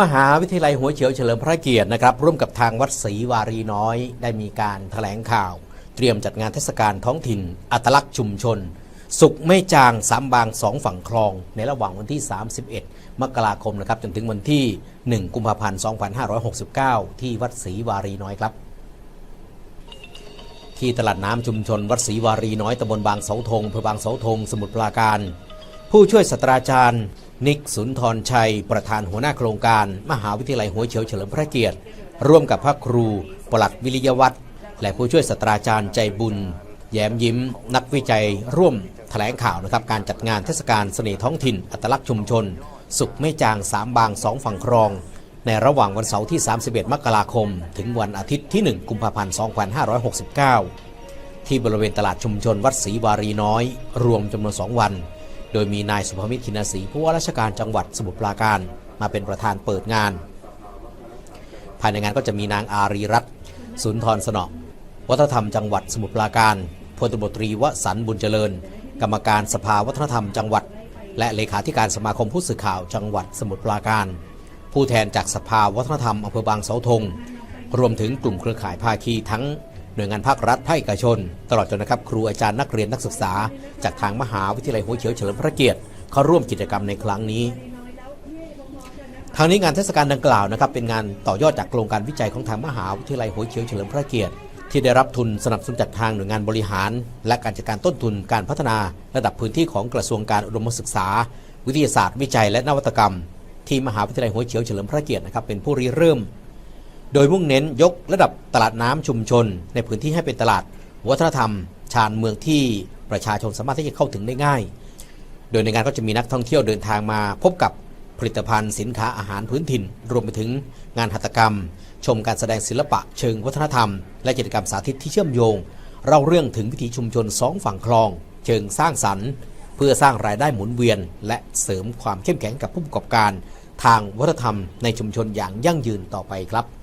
มหาวิทยาลัยหัวเฉียวเฉลิมพระเกียรตินะครับ ร่วมกับทางวัดศรีวารีน้อย ได้มีการแถลงข่าว เตรียมจัดงานเทศกาลท้องถิ่น อัตลักษณ์ชุมชน สุขไม่จางสามบางสองฝั่งคลอง ในระหว่างวันที่ 31 มกราคมนะครับจนถึงวันที่ 1 กุมภาพันธ์ 2569 ที่วัดศรีวารีน้อยครับ ที่ตลาดน้ำชุมชน วัดศรีวารีน้อยตำบลบางเสาธงอำเภอบางเสาธงสมุทรปราการ ผู้ช่วยศาสตราจารย์ นิกสุนทรชัย ประธานหัวหน้าโครงการ มหาวิทยาลัยหัวเฉียวเฉลิมพระเกียรติ ร่วมกับพระครูปลัดวิริยวัตรและผู้ช่วยศาสตราจารย์ใจบุญ แย้มยิ้ม นักวิจัย ร่วมแถลงข่าวนะครับการจัดงานเทศกาลเสน่ห์ท้องถิ่น อัตลักษณ์ชุมชน สุขไม่จางสามบางสองฝั่งครอง ในระหว่างวันเสาร์ที่ 31 มกราคม ถึงวันอาทิตย์ที่ 1 กุมภาพันธ์ 2569 ที่บริเวณตลาดชุมชนวัดศรีวารีน้อย รวมจำนวน 2 วัน โดยมีนายสุภมิตรขินศรีผู้ว่าราชการจังหวัดสมุทรปราการมาเป็นประธานเปิดงาน ภายในงานก็จะมีนางอารีรัตน์สุนทรสนอวัฒนธรรมจังหวัดสมุทรปราการพลตบตรีวสันต์บุญเจริญ กรรมการสภาวัฒนธรรมจังหวัด และเลขาธิการสมาคมผู้สื่อข่าวจังหวัดสมุทรปราการ ผู้แทนจากสภาวัฒนธรรมอำเภอบางเสาธงรวมถึงกลุ่มเครือข่ายภาคีทั้ง หน่วยงานภาครัฐภาคเอกชน ตลอดจนนะครับครูอาจารย์นักเรียนนักศึกษา จากทางมหาวิทยาลัยหัวเฉียวเฉลิมพระเกียรติเข้าร่วมกิจกรรมในครั้งนี้ทางนี้งานเทศกาลดังกล่าวนะครับเป็นงานต่อยอดจากโครงการวิจัยของทางมหาวิทยาลัยหัวเฉียวเฉลิมพระเกียรติที่ได้รับทุนสนับสนุนจากทางหน่วยงานบริหาร และการจัดการต้นทุนการพัฒนาระดับพื้นที่ของกระทรวงการอุดมศึกษา วิทยาศาสตร์วิจัยและนวัตกรรม ที่มหาวิทยาลัยหัวเฉียวเฉลิมพระเกียรตินะครับเป็นผู้ริเริ่ม โดยมุ่งเน้นยกระดับตลาดน้ำชุมชน ในพื้นที่ให้เป็นตลาด วัฒนธรรม ชานเมืองที่ประชาชนสามารถที่จะเข้าถึงได้ง่าย โดยในงานก็จะมีนักท่องเที่ยวเดินทางมาพบกับผลิตภัณฑ์สินค้าอาหารพื้นถิ่น รวมไปถึงงานหัตถกรรม ชมการแสดงศิลปะเชิงวัฒนธรรม และกิจกรรมสาธิตที่เชื่อมโยงเล่าเรื่องถึงวิถีชุมชนสองฝั่งคลอง เชิงสร้างสรรค์ เพื่อสร้างรายได้หมุนเวียน และเสริมความเข้มแข็งกับผู้ประกอบการ ทางวัฒนธรรมในชุมชนอย่างยั่งยืนต่อไปครับ